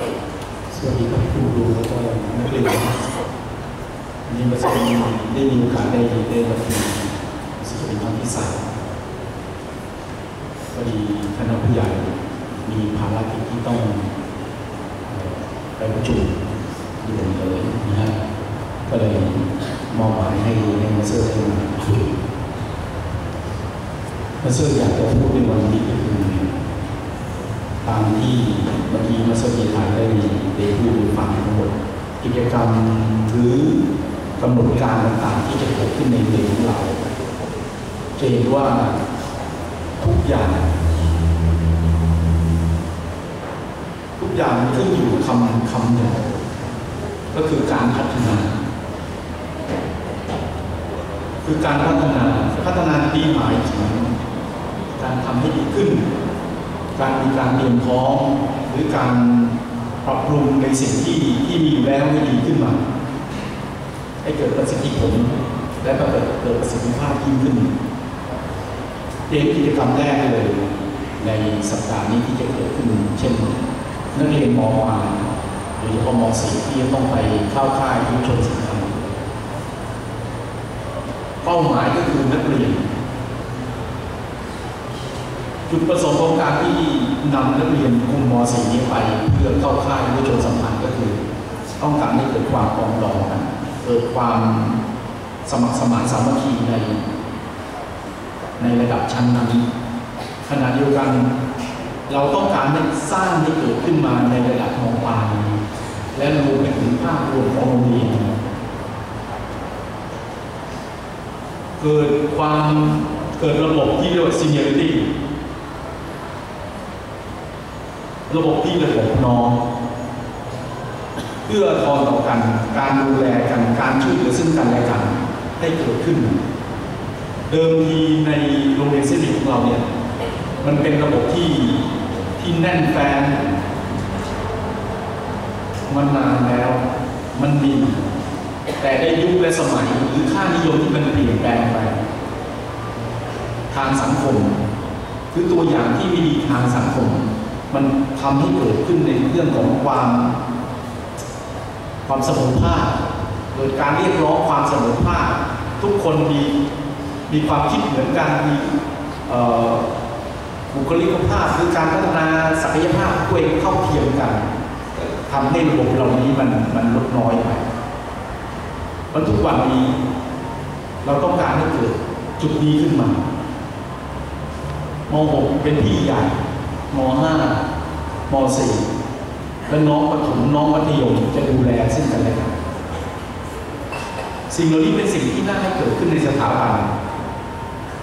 สวัสดีครับครูดูแล้วก็นักเรียนวันนี้มาสอนได้มีโอกาสได้ได้มาถึงสิ่งเป็นครั้งที่สามพอดีคณะผู้ใหญ่มีภารกิจที่ต้องไปประชุมด่วนเลยนะฮะก็เลยมอบหมายให้ให้มาเซอร์ได้มาคุยมาเซอร์อยากจะพูดในวันนี้ก็คือ ตามที่เมื่อกี้มาสกีไทยได้ได้พูดฟังทั้งหมดกิจกรรมหรือกำหนดการต่างๆที่จะเกิดขึ้นในเมืองของเราจะเห็นว่าทุกอย่าง ทุกอย่างขึ้นอยู่กับคำคำหนึ่งก็คือการพัฒนา คือการพัฒนาพัฒนาที่หมายถึงการทำให้ดีขึ้น การมีการเตรียมพร้อมหรือการปรับปรุงในสิ่งที่ที่มีอยู่แล้วให้ดีขึ้นมา ให้เกิดประสิทธิผล และเกิดเกิดประสิทธิภาพยิ่งขึ้นเองกิจกรรมแรกเลยในสัปดาห์นี้ที่จะเกิดขึ้น เช่น นักเรียนมปลายโดยเฉพาะม .4 ที่จะต้องไปเข้าค่ายยุวชนสังคมเป้าหมายก็คือนักเรียน จุดประสงค์ของการที่นำนักเรียนกลุ่มม .4 นี้ไป เพื่อเข้าค่ายผู้ชนสัมพันธ์ก็คือ ต้องการให้เกิดความปรองดองกันเกิดความสมัครสมานสามัคคีใน ในระดับชั้นนั้นขณะเดียวกัน เราต้องการให้สร้างให้เกิดขึ้นมาในระดับมปลายและรวมไปถึงภาพรวมของโรงเรียนเกิดความเกิดระบบที่เรียกว่า seniority ระบบที่ระบบน้องเพื่อทอนต่อกัน การดูแลกันการช่วยเหลือซึ่งกันและกันให้เกิดขึ้น เดิมทีในโรงเรียนเซนิของเราเนี่ยมันเป็นระบบที่ที่แน่นแฟนมันนานแล้วมันดีแต่ได้ยุคและสมัยหรือค่านิยมที่มันเปลี่ยนแปลงไป ทางสังคม คือตัวอย่างที่ไม่ดีทางสังคม มันทำให้เกิดขึ้นในเรื่องของความ ความเสมอภาคโดยการเรียกร้องความเสมอภาคทุกคนมีมีความคิดเหมือนกันมีบุคลิกภาพคือการพัฒนาศักยภาพตัวเองเข้าเทียมกันทำให้ระบบเหล่านี้มันมันลดน้อยไปเพราะทุกวันนี้ เราต้องการให้เกิดจุดนี้ขึ้นมาม .6 เป็นพี่ใหญ่ ม .5 ม .4 และน้องประถมน้องมัธยมจะดูแลซึ่งกันและกันสิ่งเหล่านี้เป็นสิ่งที่น่าให้เกิดขึ้นในสถาบัน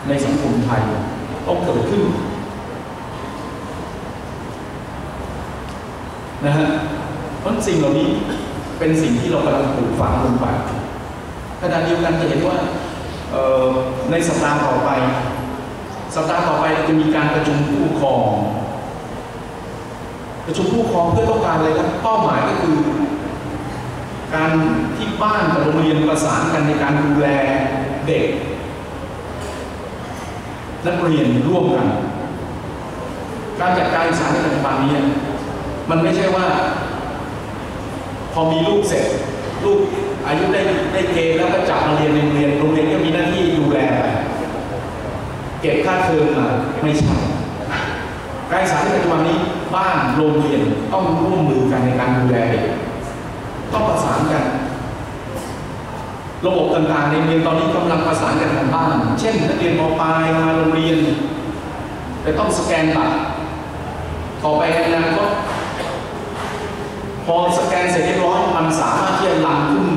ในสังคมไทยต้องเกิดขึ้นนะฮะเพราะสิ่งเหล่านี้เป็นสิ่งที่เรากำลังปลูกฝังลงไปขณะเดียวกันจะเห็นว่าในสัปดาห์ต่อไป สัปดาห์ต่อไปจะมีการประชุมผู้ปกครอง ประชุมผู้ปกครองเพื่อต้องการอะไรครับเป้าหมายก็คือ การที่บ้านกับโรงเรียนประสานกันในการดูแลเด็กนักเรียนร่วมกัน การจัดการศึกษาในปัจจุบันนี้ มันไม่ใช่ว่า พอมีลูกเสร็จ ลูกอายุได้ได้เกณฑ์แล้วก็จับมาเรียนในโรงเรียนโรงเรียนก็มีหน้าที่ดูแลไปเก็บค่าเทอมมาไม่ใช่การศึกษาในปัจจุบันนี้ บ้านโรงเรียนต้องร่วมมือกันในการดูแลเด็กต้องประสานกัน ระบบต่างๆในโรงเรียนตอนนี้กำลังประสานกันทางบ้าน เช่นนักเรียนมปลายมาโรงเรียนจะต้องสแกนบัตรต่อไปในอนาคตพอสแกนเสร็จเรียบร้อยมันสามารถที่จะลันขึ้น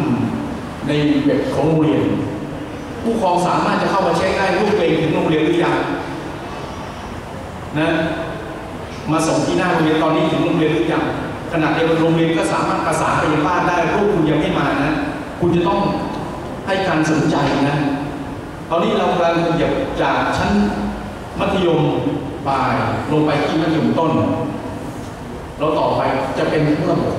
ในเว็บของโรงเรียน ผู้ปกครองสามารถจะเข้ามาเช็คได้ลูกตัวเองถึงโรงเรียนหรือยังนะ มาส่งที่หน้าโรงเรียนตอนนี้ถึงโรงเรียนหรือยังขณะเดียวกันโรงเรียนก็สามารถประสานไปยังบ้านได้ลูกคุณยังไม่มานะคุณจะต้องให้การสนใจนะตอนนี้เรากำลังขยับจากชั้นมัธยมปลายลงไปที่มัธยมต้นแล้วต่อไปจะเป็นระบบ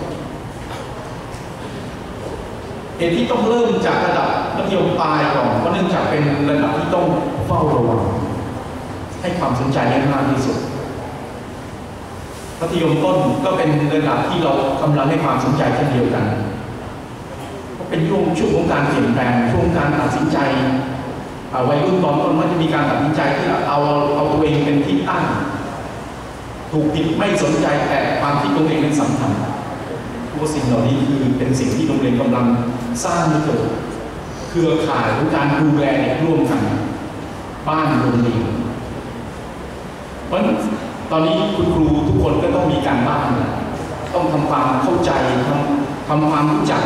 เหตุที่ต้องเริ่มจากระดับมัธยมปลายก่อนเพราะเนื่องจากเป็นระดับที่ต้องเฝ้าระวังให้ความสนใจให้มากที่สุด มัธยมต้นก็เป็นระดับที่เรากำลังให้ความสนใจเช่นเดียวกัน ก็เป็นช่วงช่วงของการเปลี่ยนแปลงช่วงการตัดสินใจวัยรุ่นตอนต้นมันจะมีการตัดสินใจที่เอาเอาตัวเองเป็นที่ตั้ง ถูกผิดไม่สนใจแต่ความคิดตัวเองเป็นสำคัญพวกสิ่งเหล่านี้คือเป็นสิ่งที่โรงเรียนกำลังสร้างให้เกิดเครือข่ายหรือการดูแลร่วมกัน บ้านโรงเรียนเพราะฉะนั้น ตอนนี้คุณครูทุกคนก็ต้องมีการบ้าน ต้องทำความเข้าใจทำทำความรู้จัก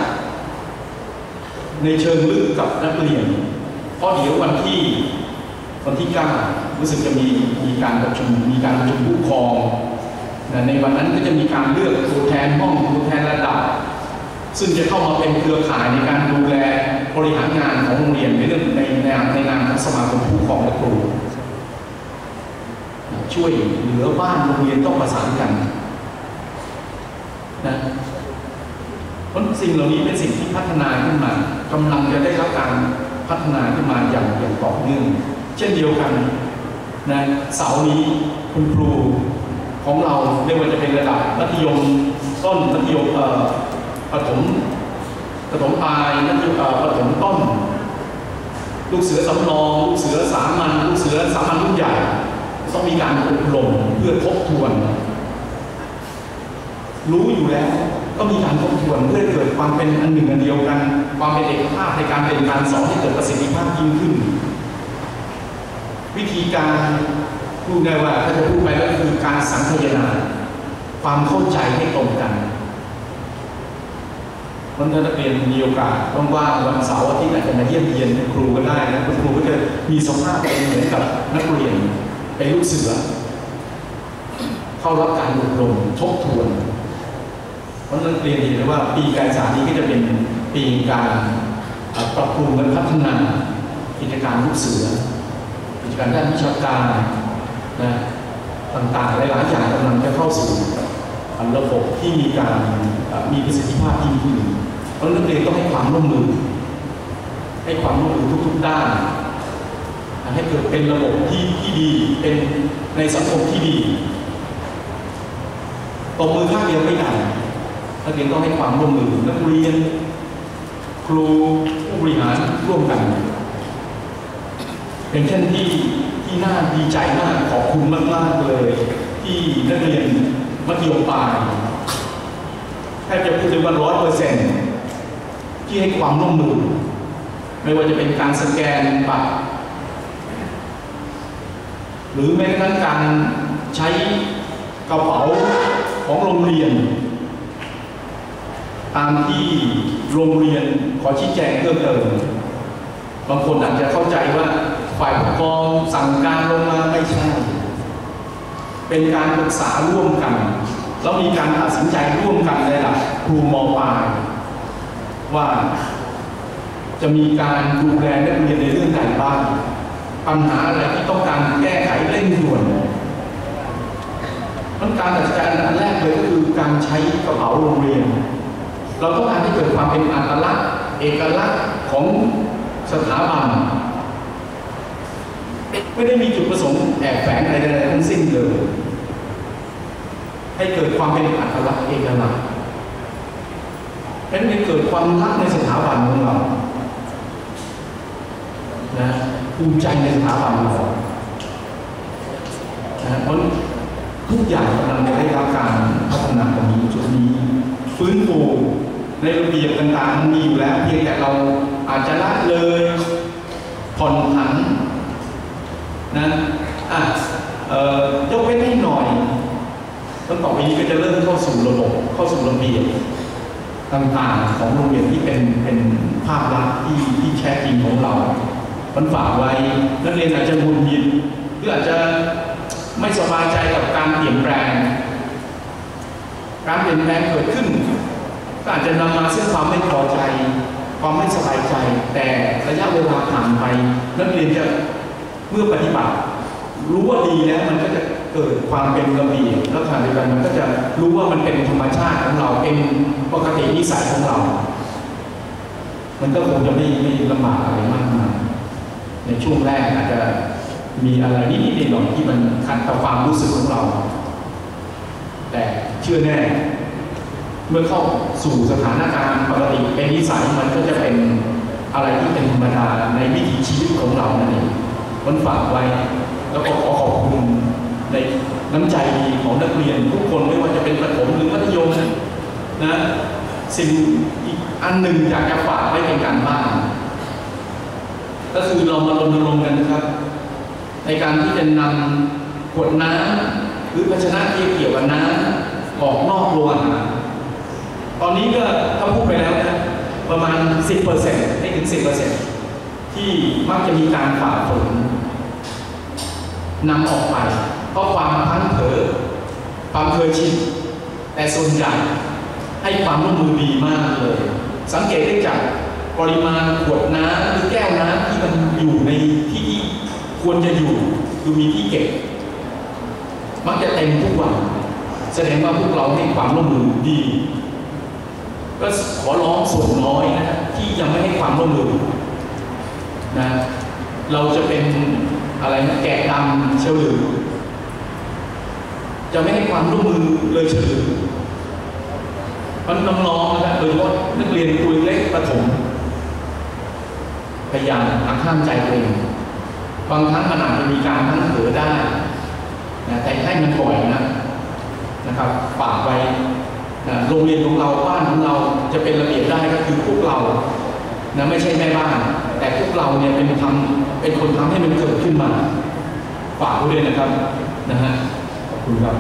ในเชิงลึกกับนักเรียน เพราะเดี๋ยววันที่วันที่เก้ารู้สึกจะมีมีการประชุมมีการประชุมผู้ปกครอง ในวันนั้นก็จะมีการเลือกตัวแทนห้องตัวแทนระดับ ซึ่งจะเข้ามาเป็นเครือข่ายในการดูแลบริหารงานของโรงเรียนในเรื่องในในนามในนามของสมาคมผู้ปกครองและครู ช่วยเหลือบ้านโรงเรียนต้องประสานกันนะเพราะสิ่งเหล่านี้เป็นสิ่งที่พัฒนาขึ้นมากำลังจะได้รับการพัฒนาขึ้นมาอย่างอย่างต่อเนื่องเช่นเดียวกันนะเสาร์นี้คุณครูของเราไม่ว่าจะเป็นระดับมัธยมต้นมัธยมเอ่อประถมประถมปลายมัธยมเอ่อประถมต้น ลูกเสือสำรอง ลูกเสือสามัญลูกเสือสามัญรุ่นใหญ่ ต้องมีการอบรมเพื่อทบทวน รู้อยู่แล้วก็มีการทบทวนเพื่อเกิดความเป็นอันหนึ่งอันเดียวกัน ความเป็นเอกภาพในการเรียนการสอนให้เกิดประสิทธิภาพยิ่งขึ้น วิธีการพูดได้ว่าถ้าจะพูดไปก็คือการสังคายนาความเข้าใจให้ตรงกันวันนี้นักเรียนมีโอกาสว่างวันเสาร์อาทิตย์อาจจะมาเยี่ยมเยียนครูก็ได้นะคุณครูก็จะมีสภาพเป็นเหมือนกับนักเรียน เป็นลูกเสือ เข้ารับการอบรมทบทวน เพราะนั้นเรียนเห็นว่าปีการศึกษานี้ก็จะเป็นปีการปรับปรุงและพัฒนากิจการลูกเสือกิจการด้านวิชาการนะต่างๆหลายๆอย่างกำลังจะเข้าสู่ระบบที่มีการมีประสิทธิภาพที่ดีขึ้นเพราะนักเรียนต้องให้ความร่วมมือ ให้ความร่วมมือทุก ๆ ด้าน ให้เกิดเป็นระบบที่ที่ดีเป็นในสังคมที่ดีตบมือข้างเดียวไม่ได้นักเรียนต้องให้ความร่วมมือนักเรียน ครูผู้บริหารร่วมกัน เป็นเช่นที่ที่น่าดีใจมากขอบคุณมากๆเลย ที่นักเรียนมัธยมปลายแทบจะพูดได้ว่าร้อยเปอร์เซ็นต์ที่ให้ความร่วมมือ ไม่ว่าจะเป็นการสแกนบัตร หรือแม้กระทั่งการใช้กระเป๋าของโรงเรียน ตามที่โรงเรียนขอชี้แจงเพิ่มเติมบางคนอาจจะเข้าใจว่าฝ่ายปกครองสั่งการลงมาไม่ใช่ เป็นการปรึกษาร่วมกัน แล้วมีการตัดสินใจร่วมกันในระดับครูมปลายว่าจะมีการดูแลนักเรียนในเรื่องใดบ้าง ปัญหาอะไรที่ต้องการแก้ไขเร่งด่วนมันการตัดสินใจอันแรกเลยก็คือการใช้กระเป๋าโรงเรียน เราต้องการให้เกิดความเป็นอัตลักษณ์ เอกลักษณ์ของสถาบัน ไม่ได้มีจุดประสงค์แอบแฝงอะไรใดๆทั้งสิ้นเลย ให้เกิดความเป็นอัตลักษณ์เอกลักษณ์ให้เกิดความรักในสถาบันของเรานะ ภูมิใจในสถาบันเรานะเพราะทุกอย่างกำลังจะได้รับการพัฒนาตรงนี้จุดนี้ฟื้นฟูในระเบียบต่างๆมันมีอยู่แล้ว เพียงแต่เราอาจจะละเลยผ่อนผันนะอะเออยกเว้นให้หน่อยตั้งต่อไปนี้ก็จะเริ่มเข้าสู่ระบบเข้าสู่ระเบียบต่างๆ ของโรงเรียนที่เป็นเป็นภาพลักษณ์ที่ที่แท้จริงของเรา มันฝากไว้ นักเรียนอาจจะหงุดหงิดหรืออาจจะไม่สบายใจกับการเปลี่ยนแปลง การเปลี่ยนแปลงเกิดขึ้นก็อาจจะนำมาซึ่งความไม่พอใจ ความไม่สบายใจ แต่ระยะเวลาผ่านไป นักเรียนจะเมื่อปฏิบัติ รู้ว่าดีแล้วมันก็จะเกิดความเป็นระเบียบแล้วขณะเดียวกันมันก็จะรู้ว่ามันเป็นธรรมชาติของเราเป็นปกตินิสัยของเรา มันก็คงจะไม่ไม่ลำบากอะไรมากมาย ในช่วงแรกอาจจะมีอะไรนิดๆหน่อยๆที่มันขัดต่อความรู้สึกของเราแแต่เชื่อแน่ เมื่อเข้าสู่สถานการณ์ปกติเป็นนิสัยมันก็จะเป็นอะไรที่เป็นธรรมดาในวิถีชีวิตของเรานั่นเองมันฝากไว้ แล้วก็ขอขอบคุณในน้ำใจดีของนักเรียนทุกคนไม่ว่าจะเป็นประถมหรือมัธยมนะสิ่งอีกอันหนึ่งอยากจะฝากไว้เป็นการบ้าน ก็คือเรามารณรงค์กันนะครับ ในการที่จะนำขวดน้ำหรือภาชนะที่เกี่ยวกับน้ำออกนอกโรงอาหารตอนนี้ก็ถ้าพูดไปแล้วนะประมาณ 10%ไม่ถึง 10%ที่มักจะมีการฝ่าฝืนนำออกไปเพราะความพลั้งเผอความเคยชินแต่ส่วนใหญ่ให้ความร่วมมือดีมากเลย สังเกตได้จาก ปริมาณขวดน้ำหรือแก้วน้ำที่มันอยู่ในที่ที่ควรจะอยู่คือมีที่เก็บ มักจะเต็มทุกวัน แสดงว่าพวกเราให้ความร่วมมือดีก็ขอร้องส่วนน้อยนะที่ยังไม่ให้ความร่วมมือนะเราจะเป็นอะไรนะแกะดำเชลือจะไม่ให้ความร่วมมือเลยเฉลือมันน้องๆนะโดยเฉพาะนักเรียนตัวเล็กประถม พยายามหักห้ามใจตัวเองบางครั้งมันอาจจะมีการทั้งเผลอได้นะแต่ให้มันบ่อยนะนะครับฝากไว้นะโรงเรียนของเราบ้านของเราจะเป็นระเบียบได้ก็คือพวกเรานะไม่ใช่แม่บ้าน แต่พวกเราเนี่ยเป็นทำเป็นคนทำให้มันเกิดขึ้นมา ฝากไว้ด้วยนะครับนะฮะขอบคุณครับ